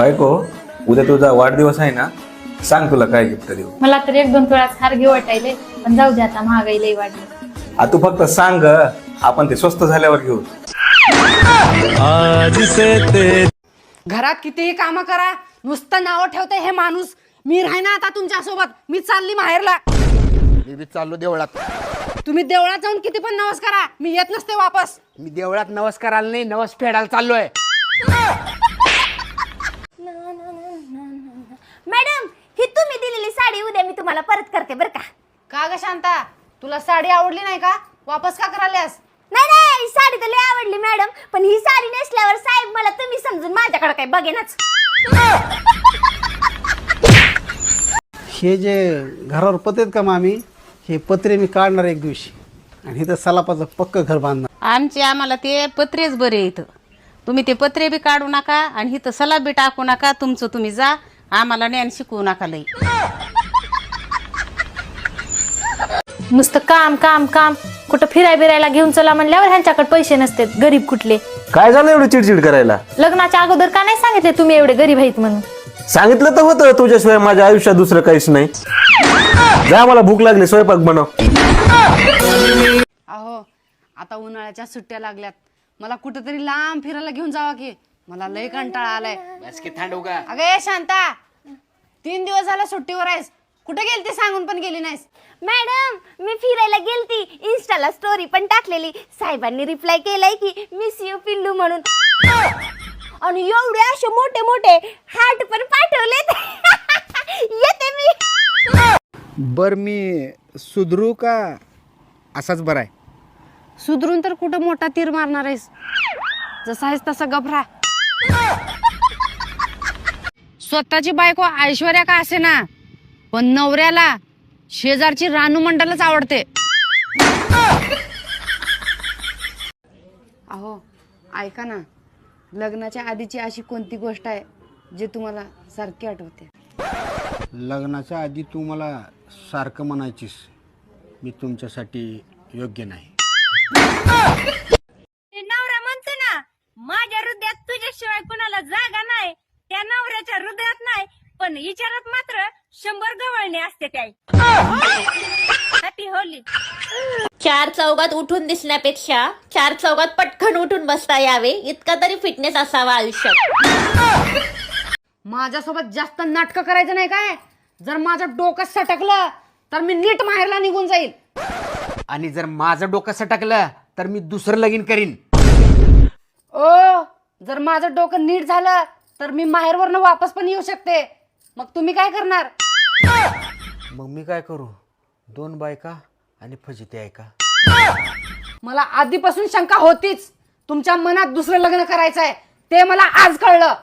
बायको उद्या तुझा वाढदिवस आहे ना सांग तुला काय गिफ्ट देऊ. मला तर एक दोन तोळाच हार घेऊ वाटायले पण जाऊ दे आता महागाई लई वाढली. आ तू फक्त सांग आपण ते स्वस्त झाल्यावर घेऊ. घरात कितीही कामं करा नुसतं नाव ठेवते हे माणूस. मी राहीना आता तुमच्यासोबत मी चालली माहेरला मी बी चाललो देवळात. तुम्ही देवळात जाऊन किती पण नवस करा. मी येत नसते वापस. मी देवळात नवस करायला नाही नवस फेडायला चाललोय. मॅडम ही तुम्ही दिलेली साडी उद्या मी तुम्हाला परत करते बरं का. का ग शांता? तुला साडी आवडली नाही का? वापस का करायलास नाही नाही साडी तर लय आवडली मॅडम पण ही साडी नेसल्यावर साहेब मला तुम्ही समजून माझ्याकडे काही बघेनच. हे जे घरावर पत्रे आहेत का मामी हे पत्रे मी काढणार एक दिवशी. आणि इथं सलापाचं पक्क घर बांधणार. आमचे आम्हाला ते पत्रेच बरे इथं तुम्ही ते पत्रे बी काढू नका आणि इथं सलाब बी टाकू नका तुमचं तुम्ही जा. आम्हाला ज्ञान शिकवू नका लई. नुसतं काम काम काम. कुठं फिराय बिरायला घेऊन चला म्हणल्यावर ह्यांच्याकडे पैसे नसते गरीब कुठले? काय झालं एवढं चिडचिड करायला? लग्नाच्या अगोदर का नाही सांगितले तुम्ही एवढे गरीब आहेत म्हणून? सांगितलं तर होतं तुझ्याशिवाय माझ्या आयुष्यात दुसरं काहीच नाही. जा मला भूक लागली स्वयंपाक बनव. अहो आता उन्हाळ्याच्या सुट्ट्या लागल्यात. मला कुठेतरी लांब फिरायला घेऊन जावा की. मला लय कंटाळा आलाय. बस की थंड उगा. अगं ए शांता. तीन दिवस झाला सुट्टीवर आहेस. कुठे गेली ते सांगून पण गेली नाहीस? मॅडम मी फिरायला गेलती. इन्स्टाला स्टोरी पण टाकलेली. साहेबांनी रिप्लाय केलाय की मिस यू पिल्लू म्हणून. आणि एवढे असे मोठे मोठे हार्ट पण पाठवलेत. येते मी. बर मी सुधरू का? असाच बरा आहे. सुधरून तर कुठं मोठा तीर मारणार आहेस? जसा आहेस तसा गभरा स्वतःची बायको ऐश्वर्या का असे ना? पण नवऱ्याला शेजारची रानू मंडलच आवडते. अहो ऐका ना. लग्नाच्या आधीची अशी कोणती गोष्ट आहे जे तुम्हाला सारखी आठवते? लग्नाच्या आधी तू मला सारखं म्हणायचीस. मी तुमच्यासाठी योग्य नाही नवरा म्हणतो ना माझ्या हृदयात कुणाला जागा नाही त्या नवऱ्याच्या हृदयात नाही पण विचारात मात्र शंभर गवळणे असते त्या हॅपी होली. चार चौघात उठून दिसण्यापेक्षा चार चौघात पटकन उठून बसता यावे इतका तरी फिटनेस असावा आयुष्यात. माझ्यासोबत जास्त नाटकं करायचं नाही काय? जर माझं डोकं सटकलं तर मी नीट माहेरला निघून जाईल. आणि जर माझं डोकं सटकलं तर मी दुसरं लगीन करीन. ओ जर माझं डोकं नीट झालं तर मी माहेरवरनं वापस पण येऊ शकते. मग तुम्ही काय करणार? मग मी काय करू? दोन बायका आणि फजिती आहे का? मला आधीपासून शंका होतीच. तुमच्या मनात दुसरं लग्न करायचं आहे ते मला आज कळलं.